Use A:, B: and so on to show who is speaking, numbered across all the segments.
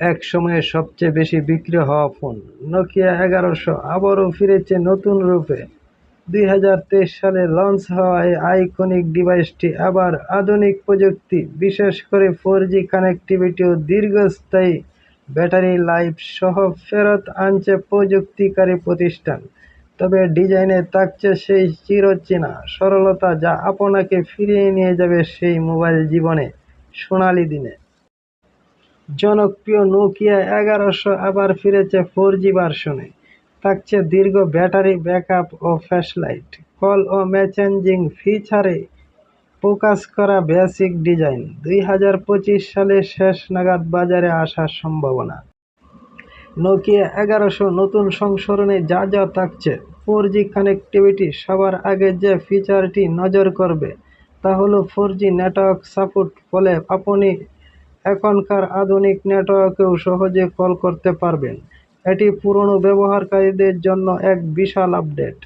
A: এক সময়ে সবচেয়ে বেশি বিক্রি হওয়া ফোন। নোকিয়া এগারোশো আবারও ফিরেছে নতুন রূপে। দুই হাজার তেইশ সালে লঞ্চ হওয়া এই আইকনিক ডিভাইসটি আবার আধুনিক প্রযুক্তি, বিশেষ করে ফোর জি কানেক্টিভিটি ও দীর্ঘস্থায়ী ব্যাটারি লাইফ সহ ফেরত আনছে প্রযুক্তিকারী প্রতিষ্ঠান। তবে ডিজাইনে থাকছে সেই চিরচেনা সরলতা যা আপনাকে ফিরিয়ে নিয়ে যাবে সেই মোবাইল জীবনে সোনালি দিনে। জনপ্রিয় নোকিয়া এগারোশো আবার ফিরেছে ফোর জি ভার্সনে। থাকছে দীর্ঘ ব্যাটারি ব্যাকআপ ও ফ্ল্যাশলাইট কল ও মেসেঞ্জিং ফিচারে ফোকাস করা বেসিক ডিজাইন। দুই হাজার পঁচিশ সালে শেষ নাগাদ বাজারে আসার সম্ভাবনা। নোকিয়া এগারোশো নতুন সংস্করণে যা যা থাকছে ফোর জি কানেক্টিভিটি সবার আগে যে ফিচারটি নজর করবে, তা হলো ফোর জি নেটওয়ার্ক সাপোর্ট। ফলে আপনি এখনকার আধুনিক নেটওয়ার্কেও সহজে কল করতে পারবেন। এটি পুরনো ব্যবহারকারীদের জন্য এক বিশাল আপডেট।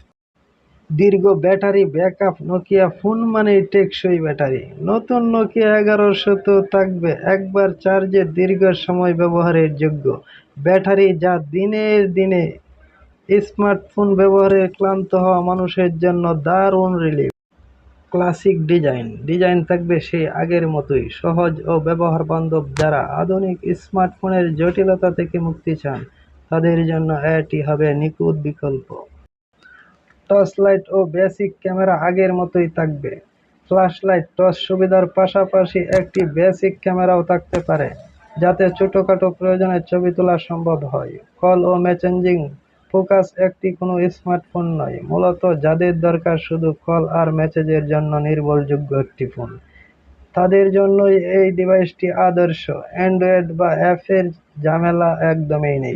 A: দীর্ঘ ব্যাটারি ব্যাকআপ নোকিয়া ফোন মানেই টেকসই ব্যাটারি। নতুন নোকিয়া এগারোশো তো থাকবে একবার চার্জে দীর্ঘ সময় ব্যবহারের যোগ্য। ব্যাটারি যা দিনের দিনে স্মার্টফোন ব্যবহারে ক্লান্ত হওয়া মানুষের জন্য দারুণ রিলিফ। ক্লাসিক ডিজাইন ডিজাইন থাকবে সেই আগের মতোই। সহজ ও ব্যবহার বান্ধব যারা আধুনিক স্মার্টফোনের জটিলতা থেকে মুক্তি চান, তাদের জন্য এটি হবে নিখুঁত বিকল্প। টর্চ লাইট ও বেসিক ক্যামেরা আগের মতোই থাকবে। ফ্ল্যাশ লাইট টর্চ সুবিধার পাশাপাশি একটি বেসিক ক্যামেরাও থাকতে পারে, যাতে ছোটোখাটো প্রয়োজনে ছবি তোলা সম্ভব হয়। কল ও মেসেঞ্জিং ফোকাস একটি কোনো স্মার্টফোন নয়। মূলত যাদের দরকার শুধু কল আর মেসেজের জন্য নির্ভরযোগ্য একটি ফোন। তাদের জন্যই এই ডিভাইসটি আদর্শ। অ্যান্ড্রয়েড বা অ্যাপের ঝামেলা একদমই নেই।